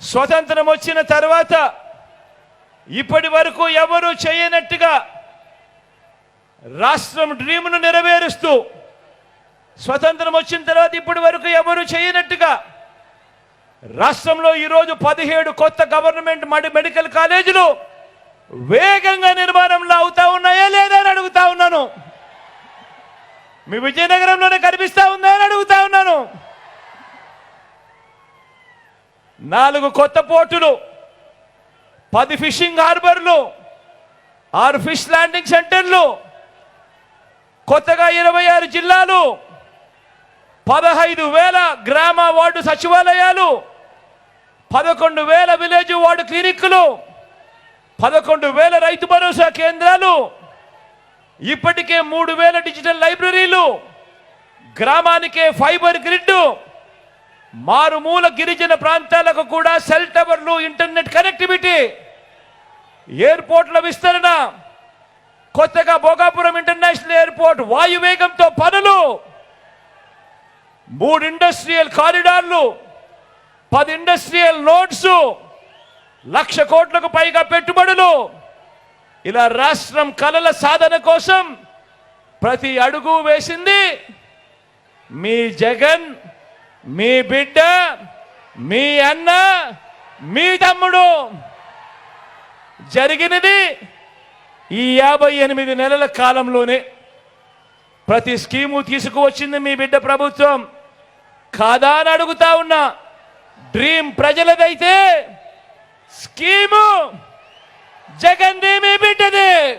స్వతంత్రం వచ్చిన తర్వాత ఇప్పటి వరకు ఎవరు చేయనట్టుగా రాష్ట్రం డ్రీమ్ను నెరవేరుస్తూ స్వతంత్రం వచ్చిన తర్వాత ఇప్పటి వరకు ఎవరు చేయనట్టుగా రాష్ట్రంలో ఈరోజు పదిహేడు కొత్త గవర్నమెంట్ మడి- మెడికల్ కాలేజీలు వేగంగా నిర్మాణంలో అవుతా ఉన్నాయా లేదా అని అడుగుతా ఉన్నాను. మీ విజయనగరంలోనే కనిపిస్తా ఉందా అని అడుగుతా ఉన్నాను నాలుగు కొత్త పోర్టులు పది ఫిషింగ్ హార్బర్లు ఆరు ఫిష్ ల్యాండింగ్ సెంటర్లు కొత్తగా ఇరవై ఆరు జిల్లాలు పదహైదు వేల గ్రామ వార్డు సచివాలయాలు పదకొండు వేల విలేజ్ వార్డు క్లినిక్లు పదకొండు వేల రైతు భరోసా కేంద్రాలు ఇప్పటికే మూడు వేల డిజిటల్ లైబ్రరీలు గ్రామానికే ఫైబర్ గ్రిడ్డు మారుమూల గిరిజన ప్రాంతాలకు కూడా సెల్ టవర్లు ఇంటర్నెట్ కనెక్టివిటీ ఎయిర్పోర్ట్ల విస్తరణ కొత్తగా భోగాపురం ఇంటర్నేషనల్ ఎయిర్పోర్ట్ వాయువేగంతో పనులు మూడు ఇండస్ట్రియల్ కారిడార్లు పది ఇండస్ట్రియల్ నోట్స్ లక్ష కోట్లకు పైగా పెట్టుబడులు. ఇలా రాష్ట్రం కలల సాధన కోసం ప్రతి అడుగు వేసింది మీ జగన్. మీ బిడ్డ మీ అన్న మీ తమ్ముడు. జరిగినది ఈ యాభై ఎనిమిది నెలల కాలంలోనే. ప్రతి స్కీము తీసుకువచ్చింది మీ బిడ్డ ప్రభుత్వం. కాదా అని అడుగుతా ఉన్నా. డ్రీమ్ ప్రజలదైతే స్కీము జగన్ మీ బిడ్డదే.